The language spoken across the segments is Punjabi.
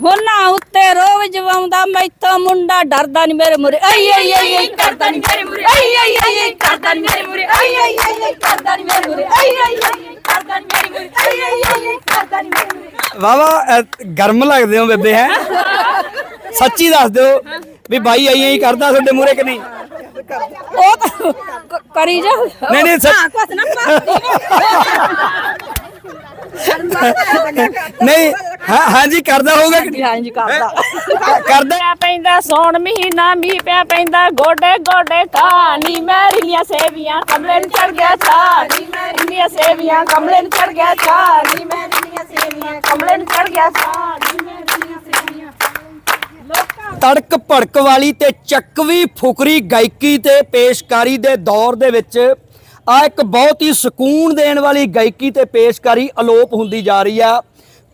ਹੋਨਾ ਉੱਤੇ ਰੋਵ ਜਵਾਉਂਦਾ ਮੈਥੋਂ ਮੁੰਡਾ ਡਰਦਾ ਨਹੀਂ ਮੇਰੇ ਮੁਰੇ ਆਈ ਆਈ ਆਈ ਆਈ ਕਰਦਾ ਨਹੀਂ ਮੇਰੇ ਮੁਰੇ ਆਈ ਆਈ ਆਈ ਆਈ ਕਰਦਾ ਨਹੀਂ ਮੇਰੇ ਮੁਰੇ ਆਈ ਆਈ ਆਈ ਆਈ ਕਰਦਾ ਨਹੀਂ ਮੇਰੇ ਮੁਰੇ ਆਈ ਆਈ ਆਈ ਕਰਦਾ ਨਹੀਂ ਮੇਰੇ ਮੁਰੇ ਆਈ ਆਈ ਆਈ ਕਰਦਾ ਨਹੀਂ ਮੇਰੇ ਮੁਰੇ ਵਾਵਾ ਗਰਮ ਲੱਗਦੇ ਹੋ ਬੇਬੇ ਹੈ ਸੱਚੀ ਦੱਸ ਦਿਓ ਵੀ ਬਾਈ ਆਈ ਆਈ ਕਰਦਾ ਤੁਹਾਡੇ ਮੂਰੇ ਕਿ ਨਹੀਂ ਉਹ ਤਾਂ ਕ- ਕਰੀ ਜਾ ਨਹੀਂ, ਨਹੀਂ, ਸੱਚ- ਹਾਂ, ਕੁਛ ਨਾ ਨਹੀਂ ਹਾਂ ਹਾਂਜੀ ਕਰਦਾ ਹੋਊਗਾ ਕਿ ਨਹੀਂ ਹਾਂ? ਜੀ ਕਰਦਾ। ਕਰਦਾ ਪਿਆ ਪੈਂਦਾ ਸੌਣ ਮਹੀਨਾ ਮੀਂਹ ਪਿਆ ਪੈਂਦਾ ਗੋਡੇ ਗੋਡੇ ਕਾਨੀ ਮੈਰੀ ਲੀਆਂ ਸੇਵੀਆਂ ਕਮਲੇ ਨੂੰ ਚੜ ਗਿਆ ਛਾਨੀ ਮੈਰੀ ਲੀਆਂ ਸੇਵੀਆਂ ਕਮਲੇ ਨੂੰ ਚੜ ਗਿਆ ਛਾਨੀ ਮੈਰੀ ਲੀਆਂ ਸੇਵੀਆਂ ਕਮਲੇ ਨੂੰ ਚੜ ਗਿਆ ਛਾਨੀ ਮੈਰੀ ਲੀਆਂ ਸੇਵੀਆਂ ਤੜਕ ਭੜਕ ਵਾਲੀ ਤੇ ਚੱਕਵੀ ਫੁਕਰੀ ਗਾਇਕੀ ਤੇ ਪੇਸ਼ਕਾਰੀ ਦੇ ਦੌਰ ਦੇ ਵਿੱਚ ਆ ਇੱਕ ਬਹੁਤ ਹੀ ਸਕੂਨ ਦੇਣ ਵਾਲੀ ਗਾਇਕੀ ਤੇ ਪੇਸ਼ਕਾਰੀ ਅਲੋਪ ਹੁੰਦੀ ਜਾ ਰਹੀ ਆ,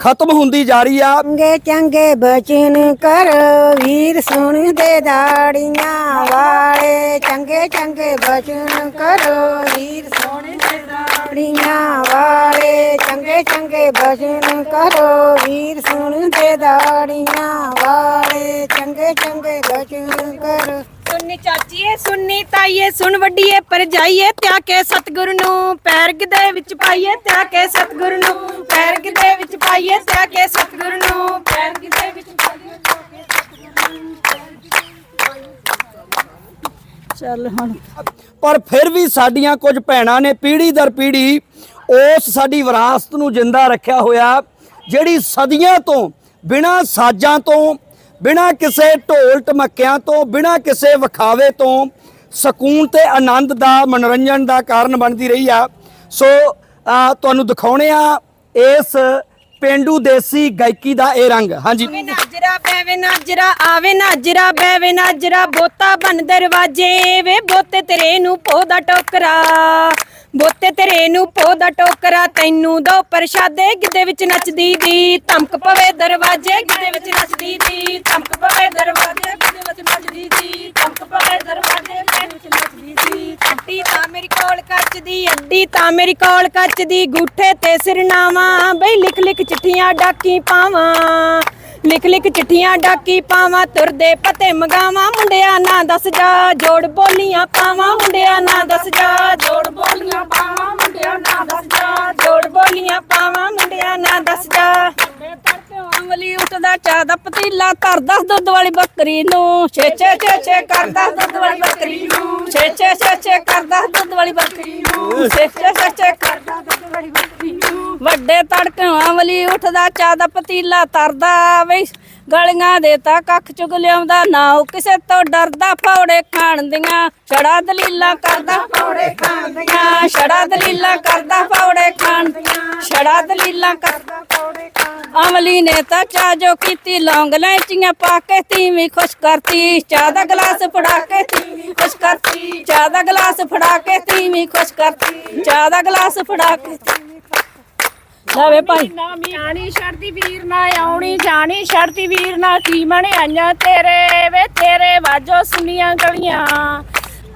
ਖਤਮ ਹੁੰਦੀ ਜਾ ਰਹੀ ਆ। ਚੰਗੇ ਚੰਗੇ ਬਚਨ ਕਰੋ ਵੀਰ ਸੁਣਦੇ ਦਾੜੀਆਂ ਵਾਲੇ। ਚੰਗੇ ਚੰਗੇ ਬਚਨ ਕਰੋ ਵੀਰ ਸੁਣਦੇ ਦਾੜੀਆਂ ਵਾਲੇ। ਚੰਗੇ ਚੰਗੇ ਬਚਨ ਕਰੋ ਵੀਰ ਸੁਣਦੇ ਦਾੜੀਆਂ ਵਾਲੇ। ਚੰਗੇ ਚੰਗੇ ਬਚਨ ਕਰੋ ਸੁਣਨੀ ਚਾਚੀਏ ਸੁਣਨੀ ਤਾਈਏ ਸੁਣ ਵੱਡੀਏ ਪਰ ਜਾਈਏ ਤਿਆ ਕੇ ਸਤਿਗੁਰੂ ਨੂੰ, ਪੈਰਗ ਦੇ ਵਿੱਚ ਪਾਈਏ ਤਿਆ ਕੇ ਸਤਿਗੁਰੂ ਨੂੰ, ਪੈਰਗ ਦੇ ਵਿੱਚ ਪਾਈਏ ਤਿਆ ਕੇ ਸਤਿਗੁਰੂ ਨੂੰ, ਪੈਰਗ ਦੇ ਵਿੱਚ ਚੱਲ ਹੁਣ। ਪਰ ਫਿਰ ਵੀ ਸਾਡੀਆਂ ਕੁਝ ਭੈਣਾਂ ਨੇ ਪੀੜੀ ਦਰ ਪੀੜੀ ਉਸ ਸਾਡੀ ਵਿਰਾਸਤ ਨੂੰ ਜਿੰਦਾ ਰੱਖਿਆ ਹੋਇਆ, ਜਿਹੜੀ ਸਦੀਆਂ ਤੋਂ ਬਿਨਾਂ ਸਾਜ਼ਾਂ ਤੋਂ ਬਿਨਾਂ ਕਿਸੇ ਢੋਲ ਢਮੱਕਿਆਂ ਤੋਂ, ਬਿਨਾਂ ਕਿਸੇ ਵਿਖਾਵੇ ਤੋਂ ਸਕੂਨ ਤੇ ਆਨੰਦ ਦਾ, ਮਨੋਰੰਜਨ ਦਾ ਕਾਰਨ ਬਣਦੀ ਰਹੀ ਆ। ਸੋ ਤੁਹਾਨੂੰ ਦਿਖਾਉਣੇ ਆ ਇਸ ਪਿੰਡੂ ਦੇਸੀ ਗਾਇਕੀ ਦਾ ਇਹ ਰੰਗ। ਹਾਂਜੀ। ਨਾਜਰਾ ਬੈਵੇ ਨਾਜਰਾ, ਆਵੇ ਨਾਜਰਾ ਬੈਵੇ ਨਾਜਰਾ, ਬੋਤਾ ਬਨ ਦਰਵਾਜੇ ਵੇ, ਬੋਤੇ ਤੇਰੇ ਨੂੰ ਪੋਦਾ ਟੋਕਰਾ। ਬੋਤੇ ਤੇਰੇ ਨੂੰ ਪੋਦਾ ਟੋਕਰਾ, ਤੈਨੂੰ ਦੋ ਪ੍ਰਸ਼ਾਦੇ ਗਿੱਦੇ ਵਿੱਚ ਨੱਚਦੀ ਦੀ, ਧਮਕ ਪਵੇ ਦਰਵਾਜੇ ਗਿੱਦੇ ਵਿੱਚ ਨੱਚਦੀ ਦੀ, ਧਮਕ ਪਵੇ ਦਰਵਾਜੇ ਗਿੱਦੇ ਵਿੱਚ ਨੱਚਦੀ ਦੀ, ਧਮਕ ਪਵੇ ਦਰਵਾਜੇ ਗਿੱਦੇ ਵਿੱਚ ਨੱਚਦੀ ਦੀ ਅੱਡੀ ਤਾਂ ਮੇਰੀ ਕੋਲ ਕੱਚਦੀ ਅੱਡੀ ਤਾਂ ਮੇਰੀ ਕੋਲ ਕੱਚਦੀ, ਗੂਠੇ ਤੇ ਸਿਰਨਾਵਾਂ ਬਈ ਲਿਖ ਲਿਖ ਚਿੱਠੀਆਂ ਡਾਕੀ ਪਾਵਾਂ। ਲਿਖ ਲਿਖ ਚਿੱਠੀਆਂ ਡਾਕੀ ਪਾਵਾਂ, ਤੁਰਦੇ ਪਤੇ ਮਗਾਵਾਂ, ਮੁੰਡਿਆ ਨਾ ਦੱਸ ਜਾ, ਜੋੜ ਬੋਲੀਆਂ ਪਾਵਾਂ, ਮੁੰਡਿਆ ਨਾ ਦੱਸ ਜਾ, ਜੋੜ ਬੋਲੀਆਂ ਪਾਵਾਂ, ਮੁੰਡਿਆ ਨਾ ਦੱਸ ਜਾ, ਜੋੜ ਬੋਲੀਆਂ ਪਾਵਾਂ, ਮੁੰਡਿਆ ਨਾ ਦੱਸ ਜਾ। ਚਾਹ ਦਾ ਪਤੀਲਾ ਧਰਦਾ ਦੁੱਧ ਵਾਲੀ ਬੱਕਰੀ ਨੂੰ। ਛੇ ਛੇ ਛੇ ਛੇ ਕਰਦਾ ਦੁੱਧ ਵਾਲੀ ਬੱਕਰੀ ਨੂੰ। ਛੇ ਛੇ ਛੇ ਛੇ ਕਰਦਾ ਦੁੱਧ ਵਾਲੀ ਬੱਕਰੀ ਨੂੰ। ਛੇ ਛੇ ਛੇ ਛੇ ਕਰਦਾ ਦੁੱਧ ਵਾਲੀ ਬੱਕਰੀ ਨੂੰ। ਵੱਡੇ ਤੜਕੇ ਅਮਲੀ ਉੱਠਦਾ, ਚਾਹ ਦਾ ਪਤੀਲਾ ਧਰਦਾ ਵੇ। ਗਲੀਆਂ ਦੇ ਤਾਂ ਕੱਖ ਚੁਗ ਲਿਆਉਂਦਾ, ਨਾ ਉਹ ਕਿਸੇ ਤੋਂ ਡਰਦਾ। ਫੌੜੇ ਖਾਣ ਦੀਆਂ, ਛੜਾ ਦਲੀਲਾਂ ਕਰਦਾ ਫੌੜੇ ਖਾਣ ਦੀਆਂ। ਛੜਾ ਦਲੀਲਾਂ ਕਰਦਾ ਫੌੜੇ ਖਾਣ ਦੀਆਂ। ਛੜਾ ਦਲੀਲਾਂ ਕਰਦਾ ਫੌੜੇ ਅਮਲੀ ਨੇ ਤਾਂ ਚਾਹ ਜੋ ਕੀਤੀ ਲੌਂਗ ਲੈਚੀਆਂ ਪਾ ਕੇ ਤੀਵੀਂ ਖੁਸ਼ ਕਰਤੀ। ਚਾਹ ਦਾ ਗਲਾਸ ਫੜਾ ਕੇ ਤੀਵੀਂ ਖੁਸ਼ ਕਰਤੀ। ਚਾਹ ਦਾ ਗਲਾਸ ਫੜਾ ਕੇ ਤੀਵੀਂ ਖੁਸ਼ ਕਰਤੀ। ਚਾਹ ਦਾ ਗਲਾਸ ਫੜਾ ਕੇ ਤੀਵੀਂ ਲਵੇ ਭਾਈ। ਨਾ ਛੜਦੀ ਵੀਰ ਨਾ ਆਉਣੀ, ਜਾਣੀ ਛੜਦੀ ਵੀਰ ਨਾ ਕੀ ਮਣਿਆਈਆਂ ਤੇਰੇ ਵੇ, ਤੇਰੇ ਵਾਜੋ ਸੁਨੀਆਂ ਗਲੀਆਂ।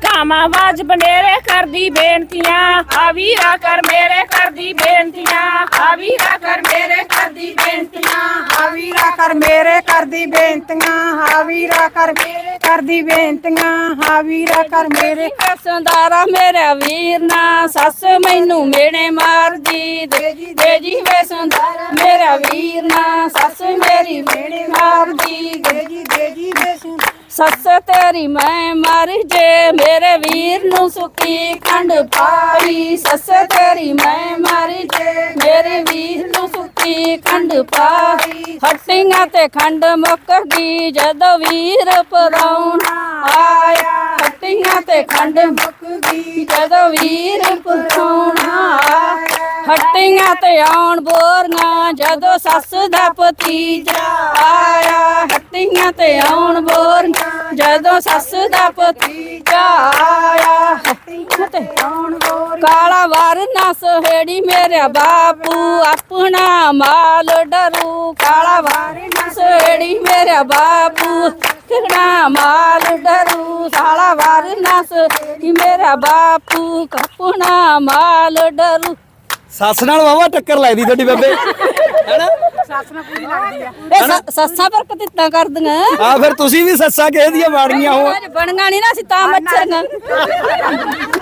ਕਾਮਾ ਆਵਾਜ਼ ਬਨੇਰੇ ਕਰਦੀ ਬੇਨਤੀਆਂ, ਆ ਵੀਰਾ ਕਰ ਮੇਰੇ ਕਰਦੀ ਬੇਨਤੀਆਂ, ਆ ਵੀਰਾ ਕਰ ਮੇਰੇ ਕਰਦੀ ਬੇਨਤੀਆਂ, ਆ ਵੀਰਾ ਕਰ ਮੇਰੇ ਕਰਦੀ ਬੇਨਤੀਆਂ, ਆ ਵੀਰਾ ਕਰ ਮੇਰੇ ਕਰਦੀ ਬੇਨਤੀਆਂ, ਆ ਵੀਰਾ ਕਰ ਮੇਰੇ ਸੰਦਾਰਾ ਮੇਰਾ ਵੀਰ ਨਾ, ਸੱਸ ਮੈਨੂੰ ਮੇਣੇ ਮਾਰਦੀ, ਦੇ ਜੀ ਦੇ ਜੀ ਵੇ ਸੰਦਾਰਾ ਮੇਰਾ ਵੀਰ ਨਾ, ਸੱਸ ਮੇਰੀ ਮੇਣੇ ਮਾਰਦੀ, ਦੇ ਜੀ ਦੇ ਜੀ ਵੇ ਸੰਦਾਰਾ ਸੱਸ ਤੇਰੀ ਮੈਂ ਮਰ ਜੇ, ਮੇਰੇ ਵੀਰ ਨੂੰ ਸੁੱਕੀ ਖੰਡ ਪਾਈ। ਸੱਸ ਤੇਰੀ ਮੈਂ ਮਰ ਜੇ, ਮੇਰੇ ਵੀਰ ਨੂੰ ਸੁੱਕੀ ਖੰਡ ਪਾਈ। ਹੱਟੀਆਂ ਤੇ ਖੰਡ ਮੁੱਕ ਗਈ ਜਦੋਂ ਵੀਰ ਪਰਾਉਣਾ ਆਇਆ। ਹੱਟੀਆਂ ਤੇ ਖੰਡ ਮੁੱਕ ਗਈ ਜਦੋਂ ਵੀਰ ਪਰਾਉਣਾ ਆਇਆ। ਹੱਟੀਆਂ ਤੇ ਆਉਣ ਬੋਰੀਆਂ, ਜਦੋਂ ਸੱਸ ਦਾ ਭਤੀਜਾ ਆਇਆ। ਹੱਟੀਆਂ ਤੇ ਆਉਣ ਬੋਰੀਆਂ, ਜਦੋਂ ਸੱਸ ਦਾ ਭਤੀਜਾ ਆਇਆ। ਹੱਟੀਆਂ ਤੇ ਆਉਣ ਬੋਰੀਆਂ। ਕਾਲਾ ਵਾਰ ਸਹੇੜੀ ਮੇਰਾ ਬਾਪੂ, ਆਪਣਾ ਮਾਲ ਡਰੂ। ਕਾਲਾ ਵਾਰ ਨਾ ਸਹੇੜੀ ਮੇਰਾ ਬਾਪੂ, ਕਿਹੜਾ ਮਾਲ ਡਰੂ। ਸਾਲਾ ਵਾਰ ਨਾ ਸਹੇੜੀ ਮੇਰਾ ਬਾਪੂ, ਆਪਣਾ ਮਾਲ ਡਰੂ। ਸੱਸ ਨਾਲ ਵਾਵਾ ਟੱਕਰ ਲੱਗਦੀ ਤੁਹਾਡੀ ਬੇਬੇ। ਹੈਨਾ? ਇਹ ਸੱਸਾਂ ਪਰ ਕਤਿੱਤਾਂ ਕਰਦੀਆਂ। ਆ ਫਿਰ ਤੁਸੀਂ ਵੀ ਸੱਸਾਂ ਕਿਸੇ ਦੀਆਂ ਮਾੜੀਆਂ ਹੋ। ਅੱਜ ਬਣੀਆਂ ਨਹੀਂ ਨਾ ਅਸੀਂ ਤਾਂ ਮੱਛਰੀਆਂ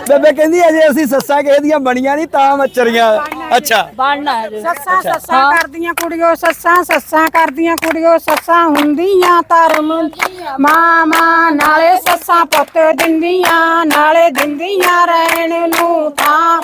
ਬੇਬੇ ਕਹਿੰਦੀ ਅਜੇ ਅਸੀਂ ਸੱਸਾਂ ਕਿਸੇ ਦੀਆਂ ਬਣੀਆਂ ਨਹੀਂ ਤਾਂ ਮੱਚਰੀਆਂ ਅੱਛਾ। ਬਣਨਾ ਹੈ। ਸੱਸਾਂ ਸੱਸਾਂ ਕਰਦੀਆਂ ਕੁੜੀਓ ਸੱਸਾਂ ਸੱਸਾਂ ਕਰਦੀਆਂ ਕੁੜੀਓ ਸੱਸਾਂ ਹੁੰਦੀਆਂ ਧਰਮ ਮਾਂ ਮਾਂ ਨਾਲੇ ਸੱਸਾਂ ਪੁੱਤ ਦਿੰਦੀਆਂ ਨਾਲੇ ਦਿੰਦੀਆਂ ਰਹਿਣ ਨੂੰ ਥਾਂ।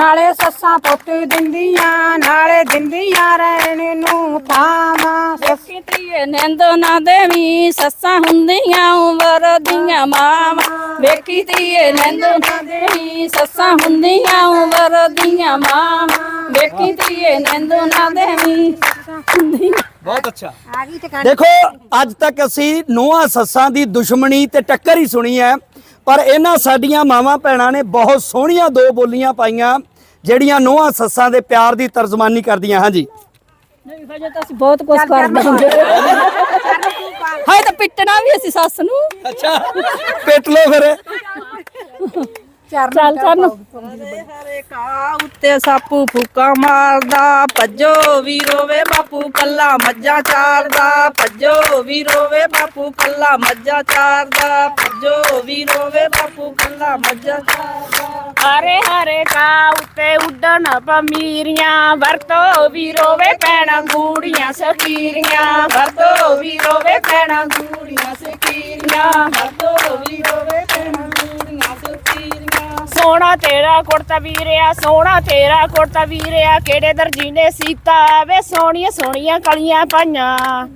ਨਾਲੇ ਸੱਸਾਂ ਪੁੱਤ ਦਿੰਦੀਆਂ ਨਾਲੇ ਦਿੰਦੀਆਂ ਰਹਿਣ ਨੂੰ ਥਾਂ ਮਾਂ ਵੇਖੀ ਧੀਏ ਨਿੰਦ ਨਾ ਦੇਵੀ ਸੱਸਾਂ ਹੁੰਦੀਆਂ ਉਮਰ ਦੀਆਂ ਮਾਵਾਂ। ਵੇਖੀ ਧੀਏ ਨਿੰਦ ਨਾ ਦੇਵੀ ਸੱਸਾਂ ਹੁੰਦੀਆਂ ਉਮਰ ਦੀਆਂ ਮਾਵਾਂ। ਵੇਖੀ ਧੀਏ ਨਿੰਦ ਨਾ ਦੇਵੀ ਸੱਸਾਂ ਹੁੰਦੀਆਂ। ਬਹੁਤ ਅੱਛਾ। ਦੇਖੋ ਅੱਜ ਤੱਕ ਅਸੀਂ ਨੂੰਹਾਂ ਸੱਸਾਂ ਦੀ ਦੁਸ਼ਮਣੀ ਤੇ ਟੱਕਰ ਹੀ ਸੁਣੀ ਹੈ ਪਰ ਇਹਨਾਂ ਸਾਡੀਆਂ ਮਾਵਾਂ ਭੈਣਾਂ ਨੇ ਬਹੁਤ ਸੋਹਣੀਆਂ ਦੋ ਬੋਲੀਆਂ ਪਾਈਆਂ। ਜਿਹੜੀਆਂ ਨੂੰਹਾਂ ਸੱਸਾਂ ਦੇ ਪਿਆਰ ਦੀ ਤਰਜਮਾਨੀ ਕਰਦੀਆਂ ਹਾਂਜੀ। ਨਹੀਂ ਹਜੇ ਤਾਂ ਅਸੀਂ ਬਹੁਤ ਕੁਝ ਕਰਦੇ ਹਾਂ। ਹਾਏ ਤਾਂ ਪਿੱਟਣਾ ਵੀ ਅਸੀਂ ਸੱਸ ਨੂੰ। ਅੱਛਾ। ਪਿੱਟ ਲੋ ਫਿਰ। ਚੱਲ ਚੱਲ। ਹਰੇ ਕਾ ਉੱਤੇ ਸਾਪੂ ਫੂਕਾ ਮਾਰਦਾ ਭੱਜੋ ਵੇ ਬਾਪੂ ਕੱਲਾ ਮੱਝਾਂ ਚਾਰਦਾ। ਭੱਜੋ ਵੇ ਬਾਪੂ ਕੱਲਾ ਮੱਝਾਂ ਚਾਰਦਾ। ਭੱਜੋ ਵੇ ਬਾਪੂ ਕੱਲਾ ਮੱਝਾਂ ਚਾਰਦਾ। ਹਰੇ ਹਰੇ ਕਾ ਉੱਤੇ ਉੱਡਣ ਪਮੀਰੀਆਂ ਵਰਤੋ ਵੀਰੋ ਵੇ ਪੈਣਾ ਗੂੜੀਆਂ ਸਕੀਰੀਆਂ ਵਰਤੋ ਵੀਰੋ ਵੇ ਪੈਣਾ ਗੂੜੀਆਂ ਸਕੀਰੀਆਂ ਵਰਤੋ ਵੀਰੋ ਵੇ ਸਕੀਰੀਆਂ ਸੋਹਣਾ ਤੇਰਾ ਕੁੜਤਾ ਵੀਰਿਆ ਸੋਹਣਾ ਤੇਰਾ ਕੁੜਤਾ ਵੀਰਿਆ ਕਿਹੜੇ ਦਰਜੀ ਨੇ ਸੀਤਾ? ਵੇ ਸੋਹਣੀਆਂ ਸੋਹਣੀਆਂ ਕਲੀਆਂ ਪਾਈਆਂ।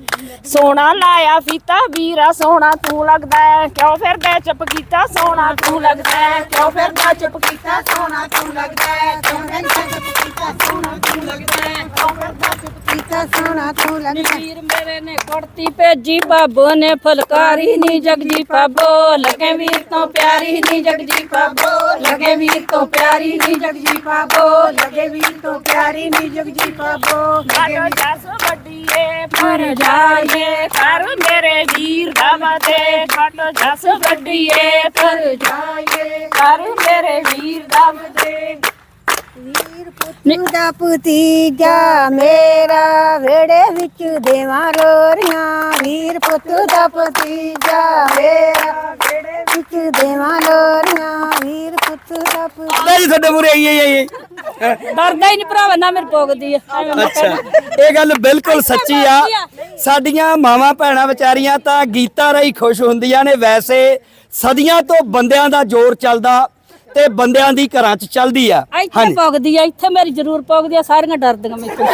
ਸੋਹਣਾ ਲਾਇਆ ਫੀਤਾ ਵੀਰਾ ਸੋਹਣਾ ਤੂੰ ਲੱਗਦਾ ਹੈ, ਕਿਉਂ ਫਿਰਦਾ ਚੁੱਪ ਕੀਤਾ? ਸੋਹਣਾ ਤੂੰ ਲੱਗਦਾ ਹੈ, ਕਿਉਂ ਫਿਰਦਾ ਚੁੱਪ ਕੀਤਾ? ਸੋਹਣਾ ਤੂੰ ਲੱਗਦਾ ਹੈ, ਕਿਉਂ ਫਿਰਦਾ ਚੁੱਪ ਕੀਤਾ? ਸੋਹਣਾ ਤੂੰ ਲੱਗਦਾ ਹੈ, ਕਿਉਂ ਫਿਰਦਾ ਚੁੱਪ ਕੀਤਾ ਸੋਹਣਾ ਤੂੰ ਲੱਗਦਾ ਹੈ। ਵੀਰ ਮੇਰੇ ਨੇ ਕੁੜਤੀ ਭੇਜੀ ਬਾਬੋ ਨੇ ਫੁਲਕਾਰੀ ਨੀ ਜਗਜੀ ਪਾਬੋ ਲੱਗੇ ਵੀਰ ਤੋਂ ਪਿਆਰੀ ਨੀ ਜਗਜੀ ਪਾਬੋ ਲੱਗੇ ਵੀਰ ਤੋਂ ਪਿਆਰੀ ਨੀ ਜਗਜੀ ਪਾਬੋ ਲਗੇ ਵੀਰ ਤੋਂ ਪਿਆਰੀ ਨੀ ਜਗਜੀ ਪਾਬੋ ਸਾਡਾ ਜਸ ਵੱਡੀਏ ਪਰ ਜਾਈਏ ਕਰ ਮੇਰੇ ਵੀਰ ਦਾ ਮਤੇ ਸਾਡਾ ਜਸ ਵੱਡੀਏ ਪਰ ਜਾਈਏ ਕਰ ਮੇਰੇ ਵੀਰ ਦਾ ਮਤੇ ਪੁੱਤੂ ਦਾ ਭਤੀਜਾ ਮੇਰਾ ਵੇੜੇ ਵਿੱਚ ਦੇਵਾਂ ਲੋਰੀਆਂ ਵੀਰ ਪੁੱਤੂ ਦਾ ਭਤੀਜਾ ਮੇਰਾ ਵੇੜੇ ਵਿੱਚ ਦੇਵਾਂ ਲੋਰੀਆਂ ਵੀਰ ਪੁੱਤੂ ਦਾ ਭਤੀਜਾ ਲੈ ਜੀ ਤੁਹਾਡੇ ਮੂਰੇ ਆਈ ਆਈ ਆਈ। ਡਰਦਾ ਹੀ ਨਹੀਂ ਭਰਾਵਾ ਨਾ ਮੇਰੇ ਪੋਗਦੀ ਆ। ਅੱਛਾ। ਇਹ ਗੱਲ ਬਿਲਕੁਲ ਸੱਚੀ ਆ। ਸਾਡੀਆਂ ਮਾਵਾਂ ਭੈਣਾਂ ਵਿਚਾਰੀਆਂ ਤਾਂ ਗੀਤਾਂ ਰਾਹੀਂ ਖੁਸ਼ ਹੁੰਦੀਆਂ ਨੇ। ਵੈਸੇ ਸਦੀਆਂ ਤੋਂ ਬੰਦਿਆਂ ਦਾ ਜ਼ੋਰ ਚੱਲਦਾ। ਤੇ ਬੰਦਿਆਂ ਦੀ ਘਰਾਂ 'ਚ ਚੱਲਦੀ ਆ। ਇੱਥੇ ਪੋਗਦੀ ਆ ਇੱਥੇ ਮੇਰੀ ਜ਼ਰੂਰ ਪੋਗਦੀ ਆ ਸਾਰੀਆਂ ਡਰਦੀਆਂ ਮੈਨੂੰ।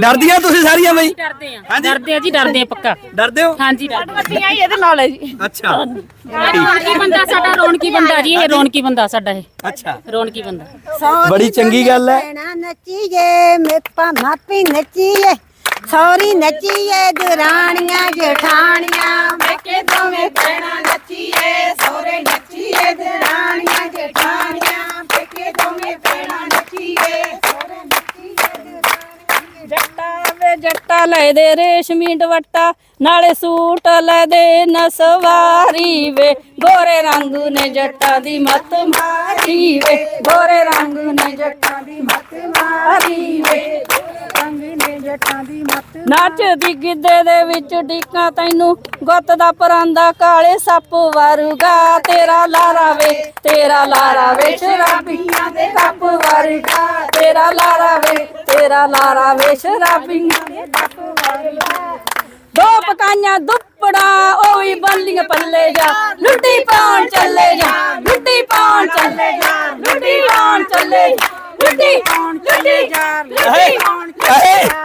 ਡਰਦੀਆਂ ਤੁਸੀਂ ਸਾਰੀਆਂ ਬਈ? ਡਰਦੇ ਆ। ਹਾਂਜੀ। ਡਰਦੇ ਆ ਜੀ ਡਰਦੇ ਆ ਪੱਕਾ। ਡਰਦੇ ਹੋ? ਹਾਂਜੀ ਡਰਦੇ ਆ। ਇਹਦੇ ਨਾਲ ਹੈ ਜੀ। ਅੱਛਾ। ਰੌਣਕੀ ਬੰਦਾ ਸਾਡਾ ਰੌਣਕੀ ਬੰਦਾ ਜੀ ਇਹ ਰੌਣਕੀ ਬੰਦਾ ਸਾਡਾ ਇਹ। ਅੱਛਾ। ਰੌਣਕੀ ਬੰਦਾ। ਬੜੀ ਚੰਗੀ ਗੱਲ ਹੈ। ਭੈਣਾਂ ਨੱਚੀਏ ਮੇਪਾ ਮਾਪੀ ਨੱਚੀਏ। ਸੌਰੀ ਨੱਚੀਏ ਦੁਰਾਣੀਆਂ ਜਠਾਣੀਆਂ। ਮੇਕੇ ਦੋਵੇਂ ਭੈਣਾਂ ਨੱਚੀਏ ਸੌਰੇ ਨੱਚੀਏ। ਦੁਰਾਣੀਆਂ ਜਠਾਣੀਆਂ ਮੇਕੇ ਦੋਵੇਂ ਭੈਣਾਂ ਨੱਚੀਏ। ਜੱਟਾ ਵੇ ਜੱਟਾ ਲੈ ਦੇ ਰੇਸ਼ਮੀ ਦੁਪੱਟਾ, ਨਾਲੇ ਸੂਟ ਲੈ ਦੇ ਨਸਵਾਰੀ ਵੇ। ਗੋਰੇ ਰੰਗ ਨੇ ਜੱਟਾਂ ਦੀ ਮਤ ਮਾਰੀ ਵੇ। ਗੋਰੇ ਰੰਗ ਨੇ ਜੱਟਾਂ ਦੀ ਮਤ ਮਾਰੀ ਵੇ। ਜੱਟਾਂ ਦੀ ਮੱਤ ਨੱਚਦੀ ਗਿੱਧੇ ਦੇ ਵਿੱਚ ਢੀਕਾਂ ਤੈਨੂੰ। ਗੁੱਤ ਦਾ ਪਰਾਂਦਾ ਕਾਲੇ ਸੱਪ ਵਰਗਾ। ਤੇਰਾ ਲਾਰਾ ਵੇ ਤੇਰਾ ਲਾਰਾ ਵੇ ਸ਼ਰਾਬੀਆਂ ਦੇ ਕੱਪ ਵਰਗਾ। ਤੇਰਾ ਲਾਰਾ ਵੇ ਤੇਰਾ ਲਾਰਾ ਵੇ ਸ਼ਰਾਬੀਆਂ ਦੇ ਕੱਪ ਵਰਗਾ। ਦੋ ਪਕਾਈਆਂ ਦੁੱਪੜਾ ਉਹ ਵੀ ਬੰਲੀਆਂ ਪੱਲੇ ਜਾ। ਲੁੱਟੀ ਪਾਉਣ ਚੱਲੇ ਜਾ ਲੁੱਟੀ ਪਾਉਣ ਚੱਲੇ ਜਾ ਲੁੱਟੀ ਪਾਉਣ ਚੱਲੇ ਜਾ। ਲੁੱਟੀ ਪਾਉਣ ਚੱਲੇ ਜਾ ਲੁੱਟੀ ਪਾਉਣ ਵਾਹ ਵਾਹ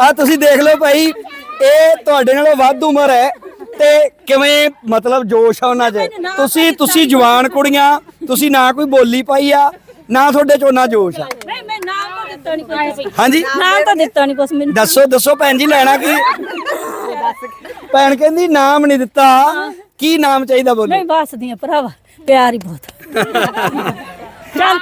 ਆ ਤੁਸੀਂ ਦੇਖ ਲਓ ਭਾਈ ਇਹ ਤੁਹਾਡੇ ਨਾਲੋਂ ਵੱਧ ਉਮਰ ਹੈ ਤੇ ਕਿਵੇਂ ਮਤਲਬ ਜੋਸ਼ ਆ ਉਹਨਾਂ 'ਚ। ਤੁਸੀਂ ਤੁਸੀਂ ਜਵਾਨ ਕੁੜੀਆਂ ਤੁਸੀਂ ਨਾ ਕੋਈ ਬੋਲੀ ਪਾਈ ਆ ਨਾ ਤੁਹਾਡੇ 'ਚ ਉਹਨਾਂ ਜੋਸ਼ ਆ। ਨਹੀਂ ਮੈਂ ਨਾਮ ਤਾਂ ਦਿੱਤਾ ਨਹੀਂ ਕੋਈ ਹਾਂਜੀ। ਨਾਮ ਤਾਂ ਦਿੱਤਾ ਨਹੀਂ ਕੁਛ ਮੈਨੂੰ। ਦੱਸੋ ਦੱਸੋ ਭੈਣ ਜੀ ਲੈਣਾ ਕੀ? ਭੈਣ ਕਹਿੰਦੀ ਨਾਮ ਨਹੀਂ ਦਿੱਤਾ। ਕੀ ਨਾਮ ਚਾਹੀਦਾ ਬੋਲੋ? ਨਹੀਂ ਬਸਦੀਆਂ ਭਰਾਵਾ ਪਿਆਰ ਹੀ ਬਹੁਤ।